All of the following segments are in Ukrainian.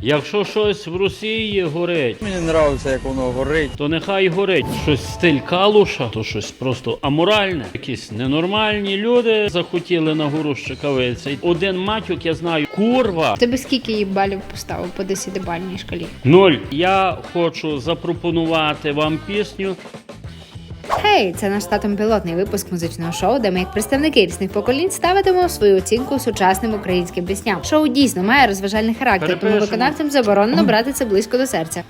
Якщо щось в Росії горить, Мені подобається, як воно горить. то нехай горить. Щось стиль калуша, то щось просто аморальне. Якісь ненормальні люди захотіли на гору щекавитися. Один матюк, я знаю, курва. Ти би скільки їй балів поставив по 10-бальній шкалі? Ноль. Я хочу запропонувати вам пісню. Хей, це наш татом пілотний випуск музичного шоу, де ми, як представники різних поколінь, ставитимо свою оцінку сучасним українським пісням. Шоу дійсно має розважальний характер, тому виконавцям заборонено брати це близько до серця.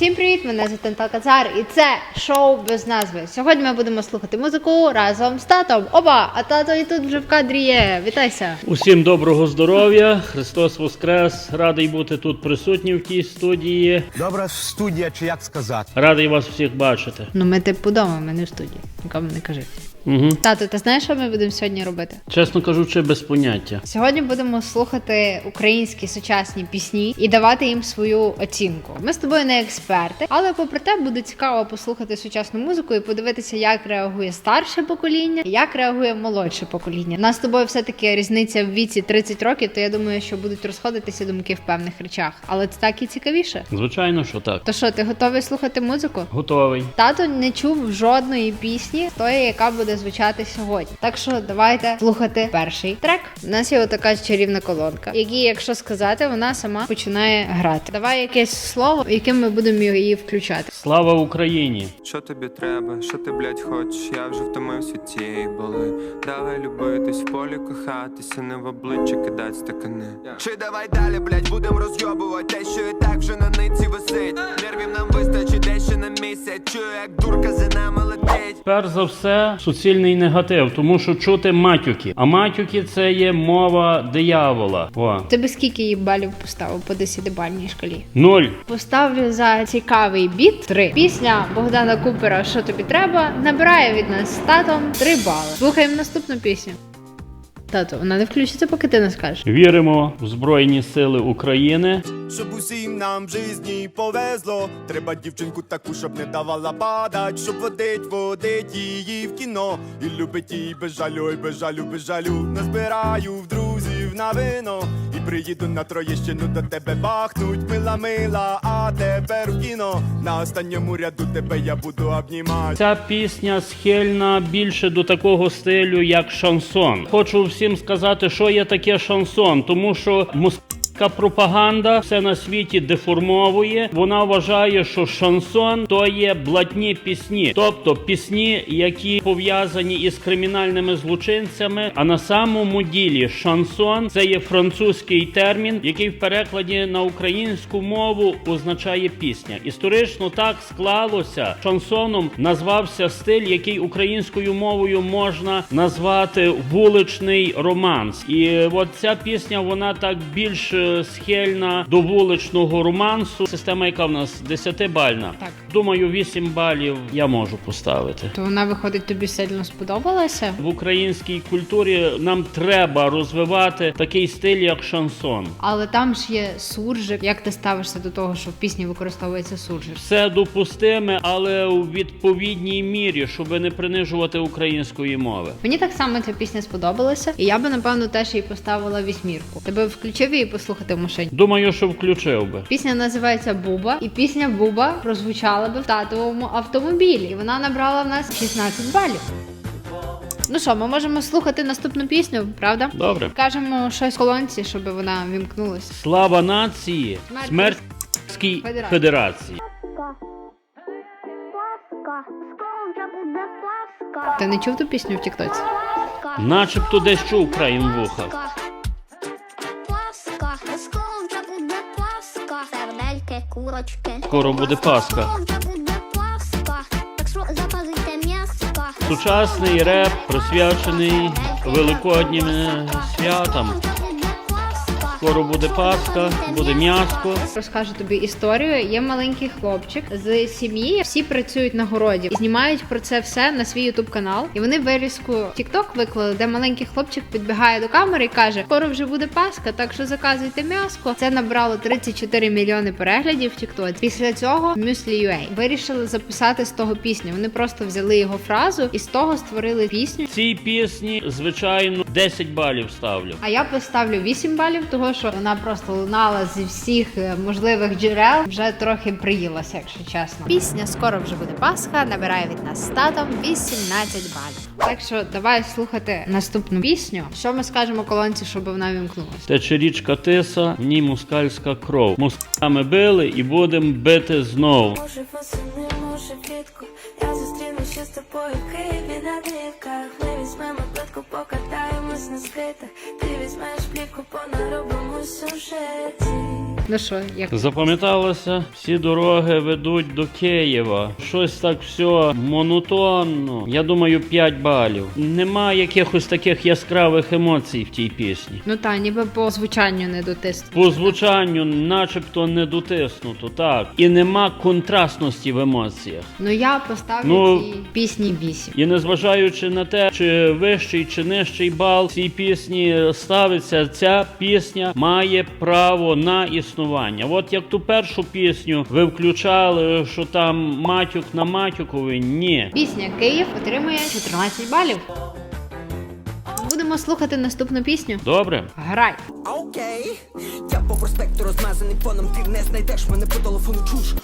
Всім привіт! Мене звати Антал Кацар, і це шоу без назви. Сьогодні ми будемо слухати музику разом з татом. Оба! А тато і тут вже в кадрі є. Вітайся! Усім доброго здоров'я! Христос Воскрес! Радий бути тут присутнім в тій студії. Добра студія, чи як сказати? Радий вас всіх бачити. Ну ми типу вдома, ми не в студії. Нікому не кажи. Угу. Тато, ти знаєш, що ми будемо сьогодні робити? Чесно кажучи, без поняття. Сьогодні будемо слухати українські сучасні пісні і давати їм свою оцінку. Ми з тобою не експерти, але попри те буде цікаво послухати сучасну музику і подивитися, як реагує старше покоління, як реагує молодше покоління. У нас з тобою все таки різниця в віці 30 років, то я думаю, що будуть розходитися думки в певних речах. Але це так і цікавіше. Звичайно, що так. То що, ти готовий слухати музику? Готовий. Тато не чув жодної пісні, тої, яка буде звучати сьогодні. Так що давайте слухати перший трек. У нас є отака чарівна колонка, якій, якщо сказати, вона сама починає грати. Давай якесь слово, яким ми будемо її включати. Слава Україні! Що тобі треба, що ти, блядь, хочеш? Я вже втомився цієї боли. Давай любитись в полі, кохатися, не в обличчя кидать стакани. Чи давай далі, блядь, будем розйобувати те, що і так вже на ниці висить. Нервів нам вистачить дещо на місяць. Чую, як дурка за нами. Перш за все, суцільний негатив, тому що чути матюки. А матюки це є мова диявола. О. Тебе скільки їй балів поставив по 10-бальній шкалі? Нуль. Поставлю за цікавий біт три. Пісня Богдана Купера Що тобі треба набирає від нас з татом три бали. Слухаємо наступну пісню. Тато, вона не включиться, поки ти не скажеш. Віримо в Збройні Сили України. Щоб усім нам в житті повезло. Треба дівчинку таку, щоб не давала падать, щоб водить, водить її в кіно. І любить її без жалю, і без жалю, без жалю. Назбираю в друзів на вино. Приїду на Троєщину до тебе бахнуть, мила, мила, а тепер в кіно. На останньому ряду тебе я буду обнімати. Ця пісня схильна більше до такого стилю, як шансон. Хочу всім сказати, що є таке шансон, тому що москальська пропаганда все на світі деформовує. Вона вважає, що шансон то є блатні пісні, тобто пісні, які пов'язані із кримінальними злочинцями. А на самому ділі шансон це є французький термін, який в перекладі на українську мову означає пісня. Історично так склалося. Шансоном назвався стиль, який українською мовою можна назвати вуличний романс. І от ця пісня вона так більш е, схильна до вуличного романсу. Система, яка в нас 10-бальна. Так. Думаю, 8 балів я можу поставити. То вона виходить тобі сильно сподобалася? В українській культурі нам треба розвивати такий стиль, як шансон. Але там ж є суржик. Як ти ставишся до того, що в пісні використовується суржик? Все допустиме, але у відповідній мірі, щоб не принижувати української мови. Мені так само ця пісня сподобалася, і я би напевно теж їй поставила вісьмірку. Тебе включив її послухати в машині. Думаю, що включив би. Пісня називається Буба, і пісня Буба прозвучала би в татовому автомобілі. І вона набрала в нас 16 балів. Ну що, ми можемо слухати наступну пісню, правда? Добре. Кажемо щось в колонці, щоб вона вімкнулася. Слава нації, Смерть смертській Федерації. федерації. Ти не чув ту пісню в Тіктоці? Начебто десь чув краєм вуха. Курочки. Скоро буде Пасха. Вже буде ласка. Так що запазуйте м'яско. Сучасний реп присвячений великоднім святам. Скоро буде Пасха, буде м'яско. Розкажу тобі історію. Є маленький хлопчик з сім'ї. Всі працюють на городі і знімають про це все на свій ютуб канал. І вони вирізку TikTok виклали, де маленький хлопчик підбігає до камери і каже: Скоро вже буде Пасха, так що заказуйте м'яско. Це набрало 34 мільйони переглядів в TikTok. Після цього Muesli.ua вирішили записати з того пісню. Вони просто взяли його фразу і з того створили пісню. Цій пісні, звичайно, 10 балів ставлю. А я поставлю 8 балів, того що вона просто лунала зі всіх е, можливих джерел. Вже трохи приїлася, якщо чесно. Пісня скоро вже буде Пасха. Набирає від нас з татом 18 балів. Так що давай слухати наступну пісню. Що ми скажемо колонці, щоб вона вімкнулася? Тече річка Тиса, в ній москальська кров. Москами били і будемо бити знов. Може восени, може влітку Я зустрінуся з тобою в Києві на дрівках Ми візьмемо плитку, покатаємось на скритах Ти візьмеш плівку, понаробимо сюжеті Ну що, як Запам'яталося, всі дороги ведуть до Києва. Щось так все монотонно. Я думаю, 5 балів. Нема якихось таких яскравих емоцій в тій пісні. ну та ніби по звучанню не дотиснути. По звучанню, начебто, не дотиснуто, так. І нема контрастності в емоціях. Ну я поставлю Ну, цій пісні 8. І незважаючи на те, чи вищий чи нижчий бал цій пісні ставиться, ця пісня має право на існування. От як ту першу пісню ви включали, що там матюк на матюкові, ні. Пісня Київ отримує 14 балів. Будемо слухати наступну пісню. Добре? Грай. Окей, я по проспекту розмазаний фоном, ти не знайдеш мене по телефону чуш.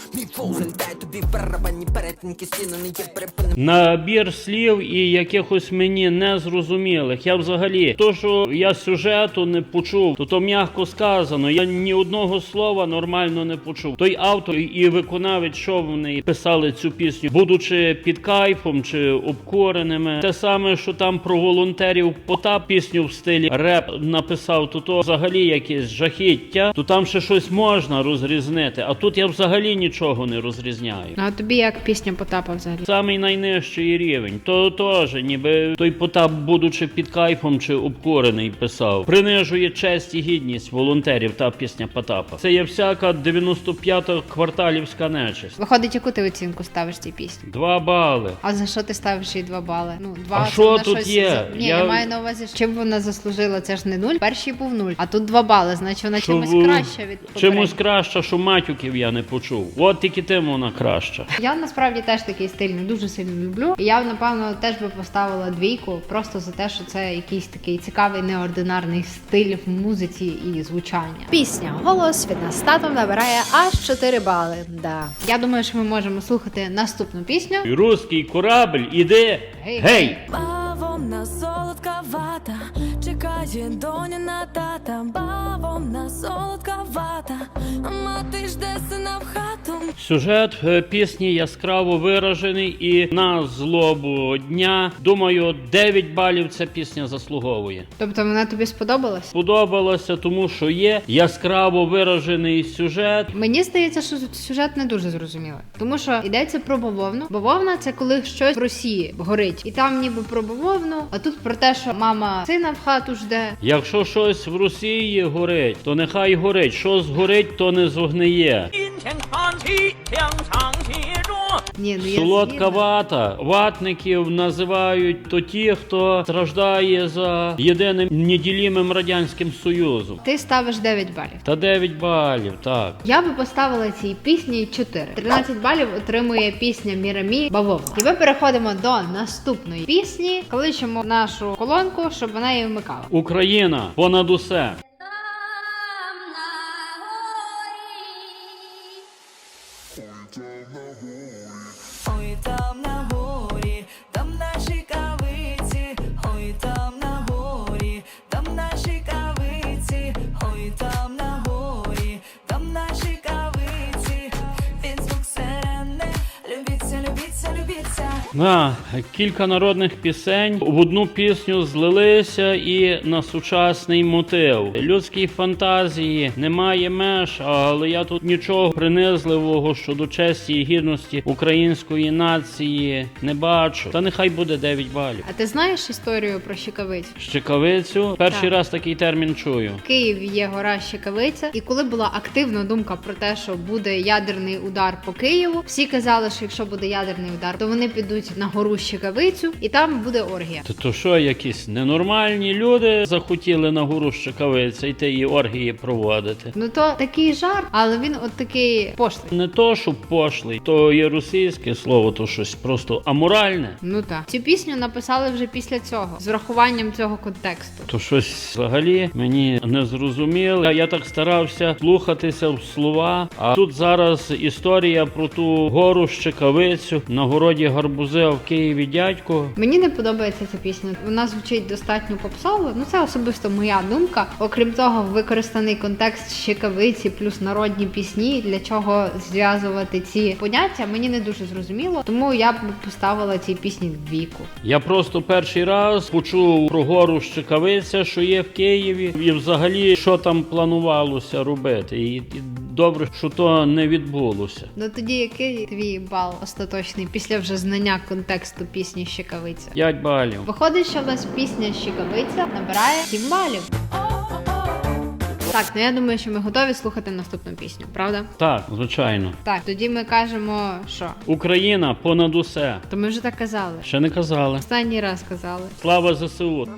Набір слів і якихось мені незрозумілих. Я взагалі, то, що я сюжету не почув, то то м'яко сказано. Я ні одного слова нормально не почув. Той автор і виконавець, що вони писали цю пісню, будучи під кайфом чи обкореними. Те саме, що там про волонтерів Потап пісню в стилі реп написав, то то взагалі якесь жахіття, то там ще щось можна розрізнити. А тут я взагалі нічого не розрізняю. Ну, А тобі як пісня Потапа взагалі? Самий найнижчий рівень. То теж, ніби той Потап, будучи під кайфом чи обкорений, писав. Принижує честь і гідність волонтерів та пісня Потапа. Це є всяка 95-та кварталівська нечисть. Виходить, яку ти оцінку ставиш цій пісні? Два бали. А за що ти ставиш їй 2 бали? Ну, 2 А що тут є? За... Ні, я... Я- маю на увазі, чим вона заслужила, це ж не нуль. Перший був нуль, а тут 2 бали, значить вона Що чимось ви- краща від Чимось попередньої. краще, що матюків я не почув. От тільки тим вона краща. Я насправді теж такий стиль не дуже сильно люблю. Я напевно теж би поставила двійку, просто за те, що це якийсь такий цікавий неординарний стиль в музиці і звучання. Пісня голос від нас татом набирає аж 4 бали. Да. Я думаю, що ми можемо слухати наступну пісню. Руський корабль іде. Гей, Гей! Бавовна солодка вата Чекає доня на тата Бавовна солодка вата Сюжет е, пісні яскраво виражений і на злобу дня. Думаю, 9 балів ця пісня заслуговує. Тобто вона тобі сподобалась? Сподобалося, тому що є яскраво виражений сюжет. Мені здається, що сюжет не дуже зрозумілий, тому що йдеться про бавовну. Бавовна це коли щось в Росії горить, і там ніби про бавовну, а тут про те, що мама сина в хату жде. Якщо щось в Росії горить, то нехай горить. Що згорить, то не зогниє. Ні, ну я Солодка згідна. вата. Ватників називають то ті, хто страждає за єдиним неділімим радянським союзом. Ти ставиш 9 балів. Та 9 балів, так. Я би поставила цій пісні 4. 13 балів отримує пісня Мірамі Бавовна. І ми переходимо до наступної пісні. Кличемо нашу колонку, щоб вона її вмикала. Україна понад усе. На кілька народних пісень в одну пісню злилися і на сучасний мотив. Людській фантазії немає меж, але я тут нічого принизливого щодо честі і гідності української нації не бачу. Та нехай буде 9 балів. А ти знаєш історію про Щекавицю? Щекавицю перший Так. раз такий термін чую. В Києві є гора Щекавиця, і коли була активна думка про те, що буде ядерний удар по Києву, всі казали, що якщо буде ядерний удар, то вони підуть підуть на гору Щекавицю, і там буде оргія. То, то що, якісь ненормальні люди захотіли на гору Щекавиця йти і оргії проводити? Ну то такий жарт, але він от такий пошлий. Не то, що пошлий, то є російське слово, то щось просто аморальне. Ну так. Цю пісню написали вже після цього, з врахуванням цього контексту. То щось взагалі мені не зрозуміло. Я так старався слухатися в слова. А тут зараз історія про ту гору Щекавицю на городі гарбузи а в Києві дядько. Мені не подобається ця пісня. Вона звучить достатньо попсово. Ну це особисто моя думка. Окрім того, використаний контекст щекавиці плюс народні пісні. Для чого зв'язувати ці поняття, мені не дуже зрозуміло. Тому я б поставила цій пісні двійку. Я просто перший раз почув про гору Щекавиця, що є в Києві, і взагалі що там планувалося робити. І добре, що то не відбулося. Ну тоді який твій бал остаточний після вже знання контексту пісні Щекавиця? 5 балів. Виходить, що в нас пісня Щекавиця набирає 7 балів. Так, ну я думаю, що ми готові слухати наступну пісню, правда? Так, звичайно. Так, тоді ми кажемо, що? Україна понад усе. То ми вже так казали. Ще не казали. Останній раз казали. Слава ЗСУ.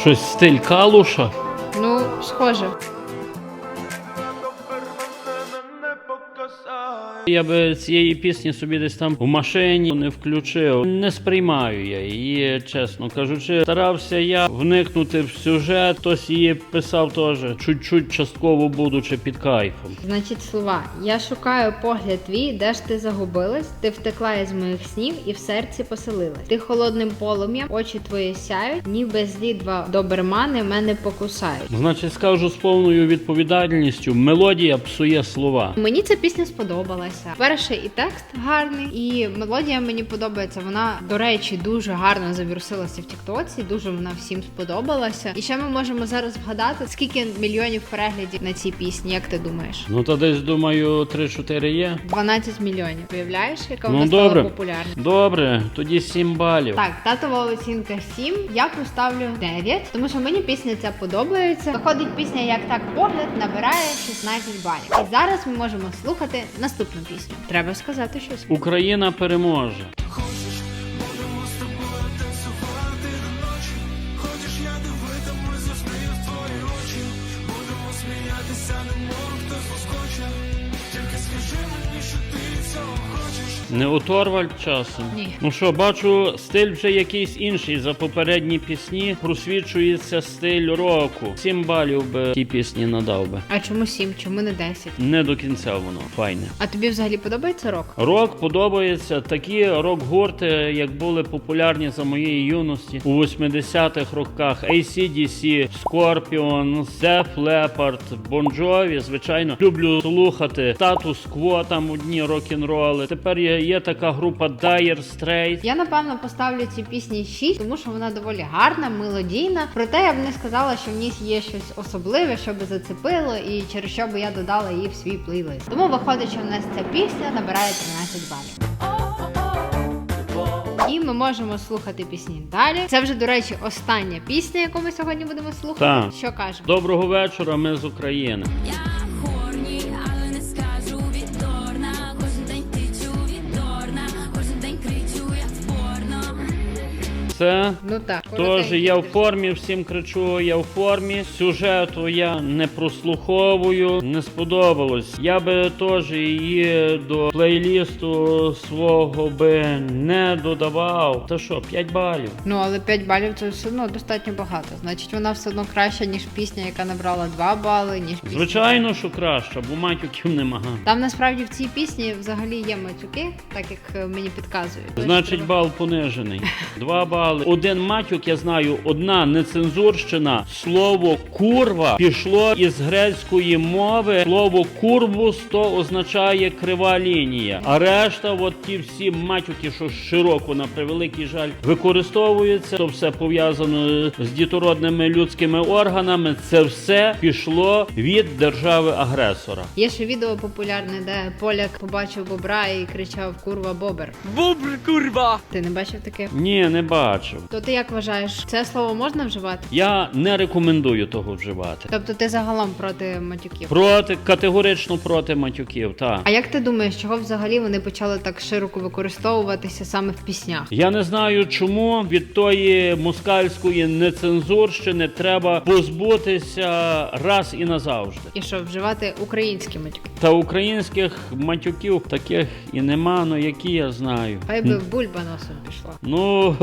Щось стиль калуша. Ну, схоже. Я би цієї пісні собі десь там в машині не включив. Не сприймаю я її, чесно кажучи. Старався я вникнути в сюжет, хтось її писав теж чуть-чуть частково будучи під кайфом. Значить, слова. Я шукаю погляд твій, де ж ти загубилась? Ти втекла із моїх снів і в серці поселилась. Ти холодним полум'ям, очі твої сяють, ніби злі два добермани мене покусають. Значить, скажу з повною відповідальністю, мелодія псує слова. Мені ця пісня сподобалася. Перше, і текст гарний, і мелодія мені подобається. Вона, до речі, дуже гарно завірусилася в Тіктоці. Дуже вона всім сподобалася. І ще ми можемо зараз вгадати, скільки мільйонів переглядів на цій пісні. Як ти думаєш? Ну та десь думаю, 3-4 є. 12 мільйонів. Уявляєш, яка Ну, вона добре. стала популярна? Добре, тоді 7 балів. Так, татова оцінка 7, я поставлю 9, тому що мені пісня ця подобається. Виходить пісня як так погляд набирає 16 балів. І зараз ми можемо слухати наступну пісню. Треба сказати щось. Україна переможе. Не оторваль часом. Ні. Ну що, бачу, стиль вже якийсь інший. За попередні пісні просвічується стиль року. Сім балів би тій пісні надав би. А чому 7? Чому не 10? Не до кінця воно файне. А тобі взагалі подобається рок? Рок подобається такі рок-гурти, як були популярні за моєї юності у 80-х роках. ACDC, Scorpion, Def Leppard, Bon Jovi, звичайно, люблю слухати Status Quo, там одні рок-н-роли. Тепер є, є така група Dire Straits. Я напевно поставлю цій пісні 6, тому що вона доволі гарна, мелодійна. Проте я б не сказала, що в ній є щось особливе, що би зацепило, і через що би я додала її в свій плейлист. Тому виходить, що в нас ця пісня набирає 13 балів. І ми можемо слухати пісні далі. Це вже, до речі, остання пісня, яку ми сьогодні будемо слухати. Так. Що кажемо? Доброго вечора, ми з України. Це Ну так, Тож я в формі, всім кричу, я в формі. Сюжету я не прослуховую, не сподобалось. Я би теж її до плейлісту свого би не додавав. Та що, 5 балів. Ну, але 5 балів це все одно достатньо багато. Значить, вона все одно краща, ніж пісня, яка набрала 2 бали, ніж пісня. Звичайно, що краще, бо матюків нема. Там насправді в цій пісні взагалі є матюки, так як е, мені підказують. Значить, бал понижений. Два бали. Один матюк, я знаю, одна нецензурщина. Слово курва пішло із грецької мови. Слово курвус то означає крива лінія. А решта, от ті всі матюки, що широко на превеликий жаль використовуються, то все пов'язано з дітородними людськими органами. Це все пішло від держави-агресора. Є ще відео популярне, де поляк побачив бобра і кричав Курва бобер. Бобр, курва! Ти не бачив таке? Ні, не бачу. Бачив. То ти як вважаєш, це слово можна вживати? Я не рекомендую того вживати. Тобто ти загалом проти матюків? Проти категорично проти матюків. Так А як ти думаєш, чого взагалі вони почали так широко використовуватися саме в піснях? я не знаю, чому від тої москальської нецензурщини треба позбутися раз і назавжди. І що вживати українські матюки? Та українських матюків таких і нема, ну які я знаю. Хай би бульба носом пішла. Ну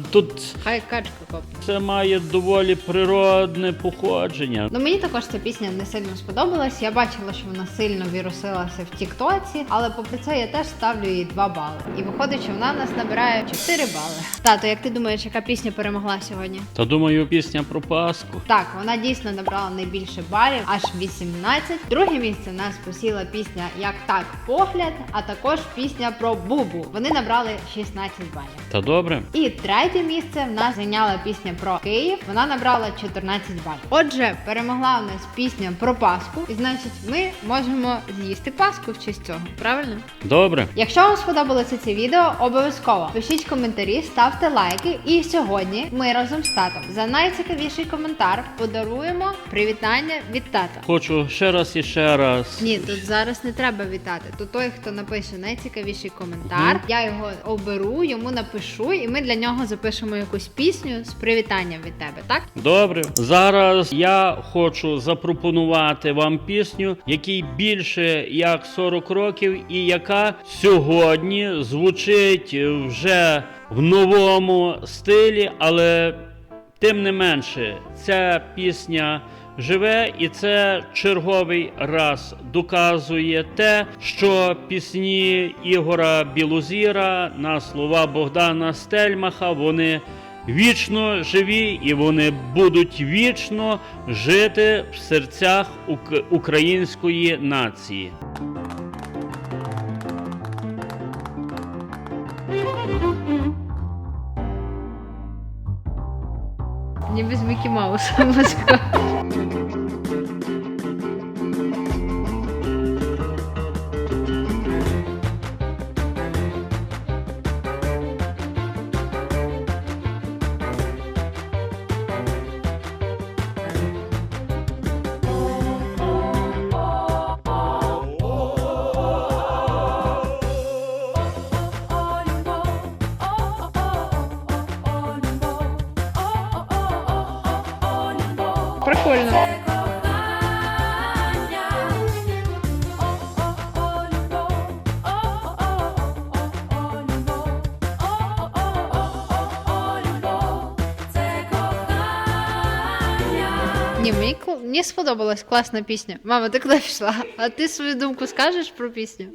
тут Хай качка копне. це має доволі природне походження. Ну мені також ця пісня не сильно сподобалась. Я бачила, що вона сильно вірусилася в Тіктоці, але попри це я теж ставлю їй 2 бали. І виходить, що вона в нас набирає 4 бали. Тато, як ти думаєш, яка пісня перемогла сьогодні? Та думаю, пісня про Пасху. Так, вона дійсно набрала найбільше балів, аж 18. Друге місце нас посіла пісня Як так погляд, а також пісня про Бубу. Вони набрали 16 балів. Та добре. І третє місце в нас зайняла пісня про Київ. Вона набрала 14 балів. Отже, перемогла в нас пісня про Пасху, і значить, ми можемо з'їсти Пасху в честь цього. Правильно? Добре. Якщо вам сподобалося це відео, обов'язково пишіть коментарі, ставте лайки. І сьогодні ми разом з татом за найцікавіший коментар подаруємо привітання від тата. Хочу ще раз і ще раз. Ні, тут зараз не треба вітати. То той, хто напише найцікавіший коментар, я його оберу, йому напишу, і ми для нього запишемо якусь пісню з привітанням від тебе, так? Добре. Зараз я хочу запропонувати вам пісню, якій більше як 40 років, і яка сьогодні звучить вже в новому стилі, але тим не менше, ця пісня. Живе, і це черговий раз доказує те, що пісні Ігора Білозіра на слова Богдана Стельмаха вони вічно живі і вони будуть вічно жити в серцях ук- української нації. Ніби з Мікі Мауса Прикольно. Ні, мені, мені сподобалась класна пісня. Мама, ти куди пішла? А ти свою думку скажеш про пісню?